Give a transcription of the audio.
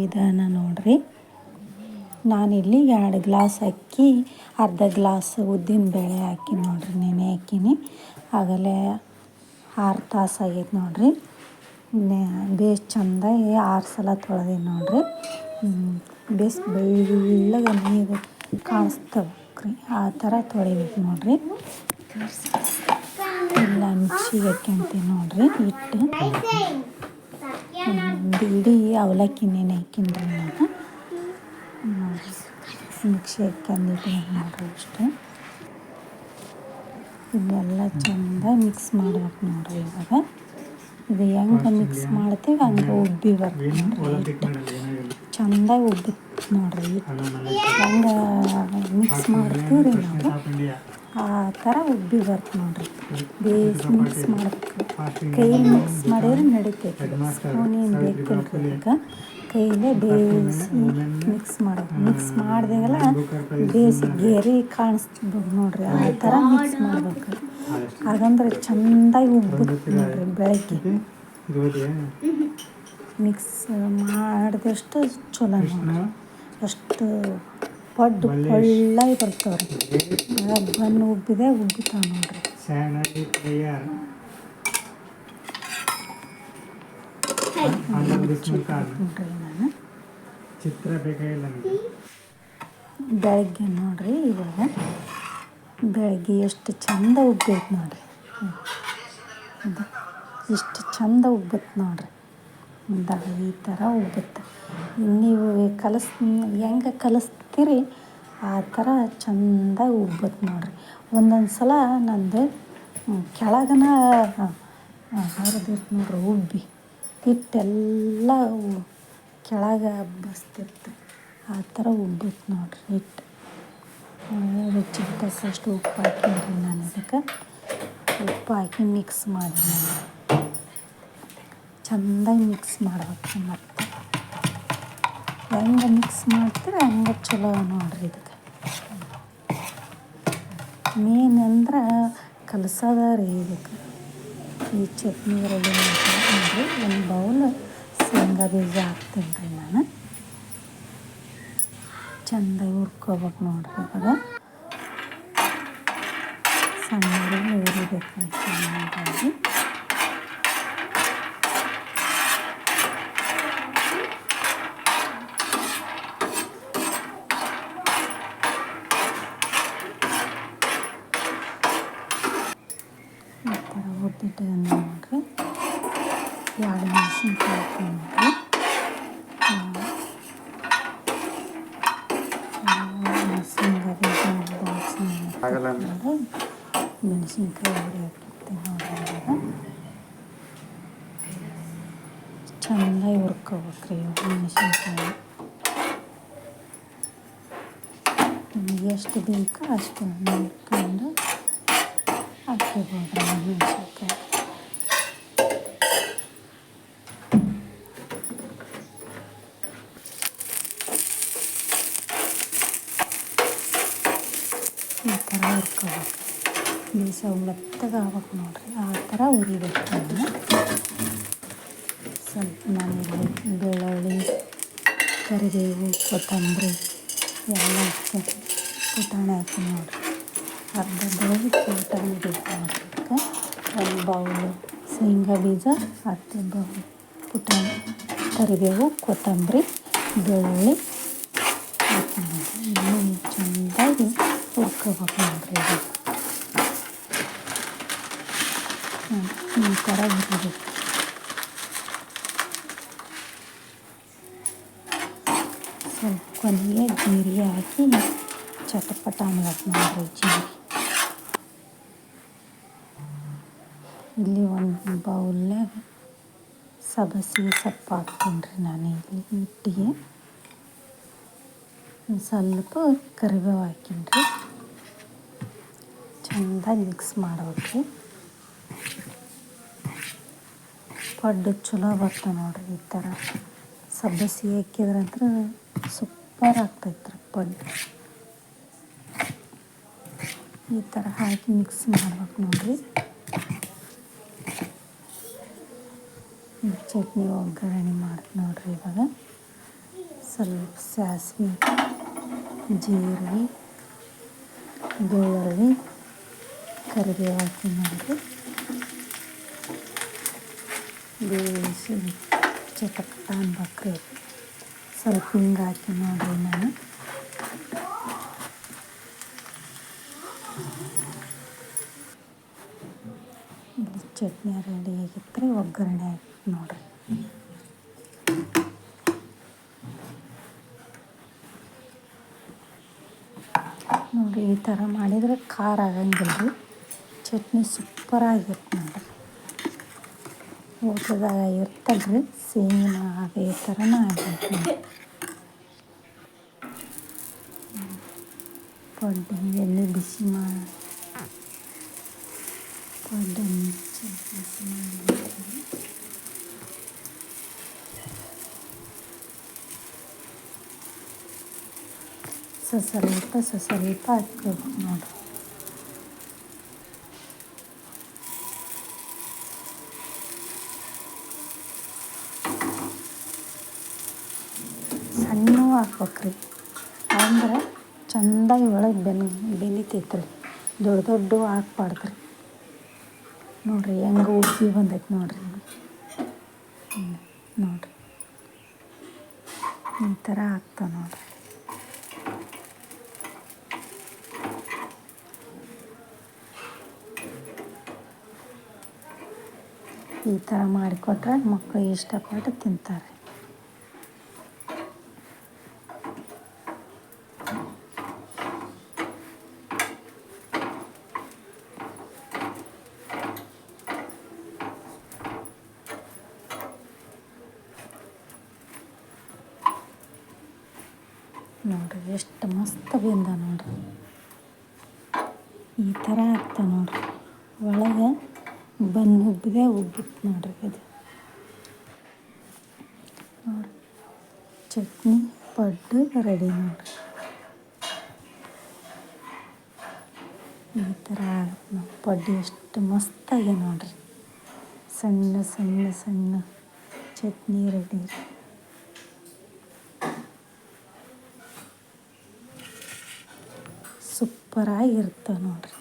ವಿಧಾನ ನೋಡ್ರಿ. ನಾನಿಲ್ಲಿ ಎರಡು ಗ್ಲಾಸ್ ಅಕ್ಕಿ ಅರ್ಧ ಗ್ಲಾಸ್ ಉದ್ದಿನ ಬೇಳೆ ಹಾಕಿ ನೋಡ್ರಿ ನೆನೆ ಹಾಕಿನಿ. ಆಗಲೇ ಆರು ತಾಸು ಆಗೈತೆ ನೋಡ್ರಿ. ಬೇಸ್ ಚಂದ ಆರು ಸಲ ತೊಳೆದೀನಿ ನೋಡ್ರಿ. ಬೇಸ್ ಬೆಳ್ಳಗ ನೀರು ಕಾಣಿಸ್ತವ್ರಿ. ಆ ಥರ ತೊಳಿಬೇಕು ನೋಡ್ರಿ. ಎಲ್ಲ ಮಿಕ್ಸಿಗೆ ಹಾಕ್ಯಂತೀನಿ ನೋಡ್ರಿ ಹಿಟ್ಟು ಒಂದು ಇಡೀ ಅವಲಕ್ಕಿ ನೆನೆ. ಹಾಕಿನ್ರಿ ನಾನು ಮಿಕ್ಸಿ ಹಾಕ್ಯಂದಿಟ್ಟು ನೋಡ್ರಿ ಅಷ್ಟೇ. ಇದೆಲ್ಲ ಚಂದ ಮಿಕ್ಸ್ ಮಾಡ್ಬೇಕು ನೋಡ್ರಿ ಇವಾಗ. ಇದು ಹೆಂಗೆ ಮಿಕ್ಸ್ ಮಾಡ್ತೀವಿ, ಹಂಗೆ ಉಬ್ಬಿ ಬರ್ತದೆ ನೋಡ್ರಿ ಹಿಟ್ಟು ಚಂದ ಉಬ್ಬುತ್ತೆ ನೋಡ್ರಿ. ಹೆಂಗೆ ಮಿಕ್ಸ್ ಮಾಡ್ತೀವಿ ರೀ ನಾವು? ಆ ಥರ ಉಬ್ಬಿ ಬರ್ತು ನೋಡ್ರಿ. ಬೇಸ್ ಮಿಕ್ಸ್ ಮಾಡ್ಬೇಕು ಕೈಲಿ ಮಿಕ್ಸ್ ಮಾಡಿದ್ರೆ ನಡೀತೈತಿ. ಸ್ಪೂನ್ ಏನು ಬೇಕಿಲ್ಲ ಈಗ ಕೈಲೇ ಬೇಯಿಸಿ ಮಿಕ್ಸ್ ಮಾಡೋದು ಮಿಕ್ಸ್ ಮಾಡಿದಾಗೆಲ್ಲ ಬೇಯಿಸಿ ಗೆರಿ ಕಾಣಿಸ್ಬೋದು ನೋಡ್ರಿ. ಆ ಥರ ಮಿಕ್ಸ್ ಮಾಡ್ಬೇಕು. ಹಾಗಂದ್ರೆ ಚೆಂದಾಗಿ ಉಬ್ಬುತ್ತೆ ನೋಡ್ರಿ ಬೆಳಗ್ಗೆ. ಮಿಕ್ಸ್ ಮಾಡಿದಷ್ಟು ಚಲೋ ನೋಡ್ರಿ. ಅಷ್ಟು ಪಡ್ಡು ಪಳ್ಳಾಗಿ ಬರ್ತಾವ್ರಿ. ಬನ್ನು ಉಬ್ಬಿದೆ ಉಬ್ಬುತ್ತಾವ ನೋಡ್ರಿ ನೋಡ್ರಿ ನಾನು ಚಿತ್ರ ಬೆಳಗ್ಗೆ ನೋಡ್ರಿ ಇವಾಗ. ಬೆಳಗ್ಗೆ ಎಷ್ಟು ಚಂದ ಉಬ್ಬೈತೆ ನೋಡ್ರಿ. ಎಷ್ಟು ಚಂದ ಉಬ್ಬತ್ತೆ ನೋಡ್ರಿ. ಮುಂದಾಗ ಈ ಥರ ಉಬ್ಬುತ್ತೆ ನೀವು ಕಲಸ್, ಹೆಂಗೆ ಕಲಿಸ್ತೀರಿ, ಆ ಥರ ಚಂದ ಉಬ್ಬುತ್ತೆ ನೋಡ್ರಿ. ಒಂದೊಂದು ಸಲ ನಂದು ಕೆಳಗನ ಹರಿದಿರ್ತು ನೋಡ್ರಿ ಉಬ್ಬಿ. ಹಿಟ್ಟೆಲ್ಲ ಕೆಳಗೆ ಬಸ್ತಿತ್ತು. ಆ ಥರ ಉಬ್ಬುತ್ತೆ ನೋಡ್ರಿ ಹಿಟ್ಟು ರುಚಿಗೆ ಉಪ್ಪು ಹಾಕಿನ್ರಿ ನಾನು ಇದಕ್ಕೆ. ಉಪ್ಪು ಹಾಕಿ ಮಿಕ್ಸ್ ಮಾಡಿ ನಾನು. ಚೆಂದಾಗಿ ಮಿಕ್ಸ್ ಮಾಡ್ಬೇಕು ಮತ್ತೆ. ಹೆಂಗೆ ಮಿಕ್ಸ್ ಮಾಡ್ತೀರಿ ಹಂಗೆ ಚಲೋ ನೋಡ್ರಿ ಇದಕ್ಕೆ. ಮೇನ್ ಅಂದ್ರೆ ಕಲಸೋದ ರೀ ಇದಕ್ಕೆ. ಈ ಚಟ್ನಿ ರೆಡಿ ಮಾಡ್ತೀನಿ ಒಂದು ಬೌಲ್ ಶೇಂಗಾ ಬೀಜ ಹಾಕ್ತೀನಿ ರೀ ನಾನು. ಚಂದ ಹುರ್ಕೋಬೇಕು ನೋಡ್ರಿ ಅದು ಸಣ್ಣಗೆ ಹುರಿಬೇಕು ಚೆನ್ನಾಗಿ ಬೀಜ ಬಾಕ್ಸ್ ಆಗಲ್ಲ ನೋಡಿ ಮೆಣಸಿನ್ಕಾಯಿ ಹುರಿ ಹಾಕಿರ್ತೀನಿ ನೋಡ್ರಿ ಇವಾಗ ಚೆನ್ನಾಗಿ ಹುರ್ಕೋಬೇಕ್ರಿ ಮೆಣಸಿನ್ಕಾಯಿ ನಿಮಗೆ ಎಷ್ಟು ಬೇಕೋ ಅಷ್ಟು ನೋಡ್ಕೊಂಡು ಹಾಕ್ಕೋಬೋದ್ರಿ ಮೆಣಸಿನ್ಕಾಯಿ ಈ ಥರ ಹುರ್ಕೋಬೇಕು ಬೀಸ ಮೆತ್ತಗೆ ನೋಡ್ರಿ. ಆ ಥರ ಹುರಿಬೇಕು ನಾನು ಸ್ವಲ್ಪ ನಾನು ಬೆಳ್ಳುಳ್ಳಿ, ಕರಿಬೇವು, ಕೊತ್ತಂಬರಿ ಎಲ್ಲ ಹಾಕಿ ಪುಟಾಣಿ ಹಾಕಿ ನೋಡಿರಿ. ಅರ್ಧ ಬೌಲ್ ಪುಟಾಣಿ ಬೀಜ ಒಂದು ಬೌಲು ಶೇಂಗಾ ಬೀಜ ಅರ್ಧ ಬೌಲ್ ಪುಟಾಣಿ, ಕರಿಬೇವು, ಕೊತ್ತಂಬರಿ, ಬೆಳ್ಳುಳ್ಳಿ ಹಾಕಿ ನೋಡ್ರಿ ಇನ್ನೂ ಚೆಂದಾಗಿ ಹುರ್ಕೋಬೇಕು ನೋಡ್ರಿ ಇದು ಹ್ಮ್, ಈ ಥರ ಹುರಿಬೇಕು ಸ್ವಲ್ಪ ಕೊನೆಗೆ ಜೀರಿಗೆ ಹಾಕಿ ಚಟಪಟ ಅನ್ನಬೇಕು ನೋಡ್ರಿ ಜೀರಿಗೆ ಇಲ್ಲಿ ಒಂದು ಬೌಲ್ನಾಗ ಸಬಸಿಗೆ ಸೊಪ್ಪು ಹಾಕ್ತೀನಿ ರೀ ನಾನು ಇಲ್ಲಿ ಹಿಟ್ಟಿಗೆ ಒಂದ್ ಸ್ವಲ್ಪ ಕರಿಬೇವು ಹಾಕೀನಿ ರೀ ಚೆಂದಾಗಿ ಮಿಕ್ಸ್ ಮಾಡ್ಬೇಕು. ಪಡ್ಡು ಚಲೋ ಬರ್ತಾವೆ ನೋಡ್ರಿ ಈ ಥರ ಸಬ್ಬಸಿ ಹಾಕಿದ್ರಂತ್ರ ಸೂಪರ್ ಆಗ್ತೈತ್ರಿ ಪಡ್ಡು. ಈ ಥರ ಹಾಕಿ ಮಿಕ್ಸ್ ಮಾಡ್ಬೇಕು ನೋಡ್ರಿ. ಚಟ್ನಿ ಒಗ್ಗರಣೆ ಮಾಡ್ತೀನಿ ನೋಡ್ರಿ ಇವಾಗ. ಸ್ವಲ್ಪ ಸಾಸಿವೆ, ಜೀರಿಗೆ, ಬೆಳ್ಳುಳ್ಳಿ. ಕರಿಬೇವು ಹಾಕಿ ನೋಡಿರಿ ಬೇಯಿಸಿ ಚಟಪಟ ಅನ್ಬೇಕ್ರಿ ಸ್ವಲ್ಪ ಹಿಂಗೆ ಹಾಕಿ ನೋಡಿರಿ ನಾನು. ಚಟ್ನಿ ರೆಡಿ ಆಗಿತ್ತು ಒಗ್ಗರಣೆ ಹಾಕಿ ನೋಡಿರಿ. ನೋಡಿ, ಈ ಥರ ಮಾಡಿದರೆ ಖಾರ ಆಗಂಗಿಲ್ಲ ರೀ ಚಟ್ನಿ ಸೂಪರಾಗಿರುತ್ತೆ ನೋಡಿರಿ. ಊಟದಾಗ ಇರ್ತಲ್ರಿ ಸೇಮ್ ಅದೇ ಥರನೇ ಆಗೈತೆ ನೋಡಿ ಪಡ್ಡು ಎಣ್ಣೆ ಬಿಸಿ ಮಾಡಿ ಪಡ್ಡು ಬಿಸಿ ಮಾಡಿ ಸ್ವಲ್ಪ ಸ ಸ್ವಲ್ಪ ಹಾಕ್ಬೇಕು ನೋಡಿರಿ ಸಣ್ಣ ಹಾಕ್ಬೇಕ್ರಿ. ಅಂದ್ರೆ ಚೆಂದಾಗಿ ಒಳಗೆ ಬೆನ್ ಬೆನಿತೈತೆ ರೀ ದೊಡ್ಡ ದೊಡ್ಡ ಹಾಕ್ಬಾರ್ದು ರೀ ನೋಡಿರಿ ಹೆಂಗೆ ಉಪ್ಪಿ ಬಂದೈತೆ ನೋಡಿರಿ. ನೋಡಿರಿ. ಈ ಥರ ಆಗ್ತಾವೆ ನೋಡಿರಿ. ಈ ಥರ ಮಾಡಿಕೊಟ್ರೆ ಮಕ್ಕಳು ಇಷ್ಟಪಟ್ಟು ತಿಂತಾರೆ. ನೋಡ್ರಿ, ಎಷ್ಟು ಮಸ್ತ್ ಬೆಂದ ನೋಡ್ರಿ. ಈ ಥರ ಆಗ್ತಾವೆ ನೋಡ್ರಿ. ಒಳಗೆ ಬಂದು ಉಬ್ಬಿದೆ ಉಬ್ಬಿತ್ತು ನೋಡ್ರಿ ಇದು ನೋಡ್ರಿ. ಚಟ್ನಿ, ಪಡ್ಡು ರೆಡಿ ನೋಡ್ರಿ. ಈ ಥರ ನೋಡಿ ಪಡ್ಡು ಎಷ್ಟು ಮಸ್ತಾಗಿದೆ ನೋಡ್ರಿ. ಸಣ್ಣ ಸಣ್ಣ ಸಣ್ಣ ಚಟ್ನಿ ರೆಡಿ. ರೀ ಸೂಪರಾಗಿರ್ತವೆ ನೋಡ್ರಿ.